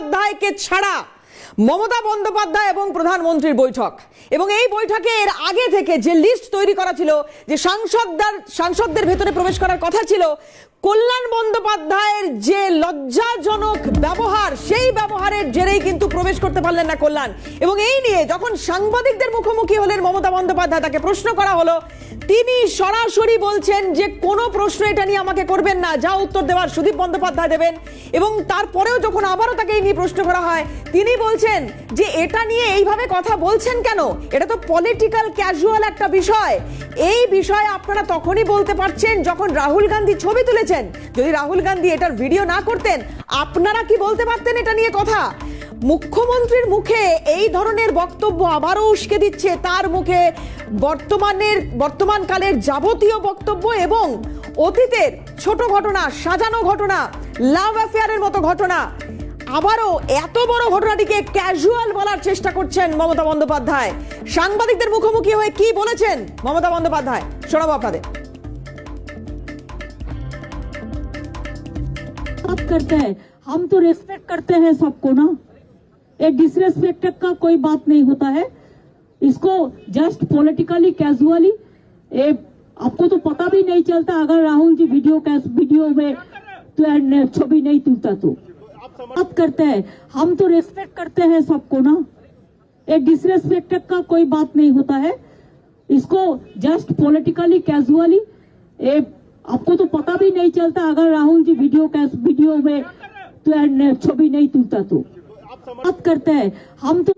বন্দ্যোপাধ্যায়কে ছাড়া মমতা বন্দ্যোপাধ্যায় এবং প্রধানমন্ত্রীর বৈঠক। এবং এই বৈঠকের আগে থেকে যে লিস্ট তৈরি করা ছিল, যে সাংসদদের সাংসদদের ভেতরে প্রবেশ করার কথা ছিল, কল্যাণ বন্দ্যোপাধ্যায়ের যে লজ্জাজনক ব্যবহার, সেই ব্যবহারের জেরেই কিন্তু প্রবেশ করতে পারলেন না কল্যাণ। এবং এই নিয়ে যখন সাংবাদিকদের মুখোমুখি হলেন মমতা বন্দ্যোপাধ্যায়, তাকে প্রশ্ন করা হলো, তিনি সরাসরি বলছেন যে কোনো প্রশ্ন এটা নিয়ে আমাকে করবেন না, যা উত্তর দেওয়ার সুদীপ বন্দ্যোপাধ্যায় দেবেন। এবং তারপরেও যখন আবারও তাকে এই নিয়ে প্রশ্ন করা হয়, তিনি বলছেন যে এটা নিয়ে এইভাবে কথা বলছেন কেন? এটা তো পলিটিক্যাল ক্যাজুয়াল একটা বিষয়। এই বিষয়ে আপনারা তখনই বলতে পারছেন যখন রাহুল গান্ধী ছবি তুলেছেন। যদি রাহুল গান্ধী এটার ভিডিও না করতেন, আপনারা কি বলতে পারতেন এটা নিয়ে কথা? মুখ্যমন্ত্রীর মুখে এই ধরনের বক্তব্য আবারও উস্কে দিচ্ছে তার মুখে বর্তমানের, বর্তমানকালের যাবতীয় বক্তব্য এবং অতীতের ছোট ঘটনা, সাজানো ঘটনা লাভ অ্যাফেয়ারের মতো ঘটনা। আবারও এত বড় ঘটনাটিকে ক্যাজুয়াল বলার চেষ্টা করছেন মমতা বন্দ্যোপাধ্যায় সাংবাদিকদের মুখোমুখি হয়ে কি বলেছেন মমতা বন্দ্যোপাধ্যায় শোনাবো আপনাদের बात करते हैं हम तो रेस्पेक्ट करते हैं सबको ना एक डिसरेस्पेक्ट का कोई बात नहीं होता है इसको जस्ट पॉलिटिकली कैजुअली ए आपको तो पता भी नहीं चलता अगर राहुल जी वीडियो कैस वीडियो में तो एंड छवि नहीं तुलता तो बात करते हैं। हम तो रेस्पेक्ट करते हैं सबको ना। एक डिसरेस्पेक्ट का कोई बात नहीं होता है। इसको जस्ट पॉलिटिकली कैजुअली आपको तो पता भी नहीं चलता। अगर राहुल जी वीडियो वीडियो में तो छवि नहीं तुलता तो। बात करते हैं। हम तो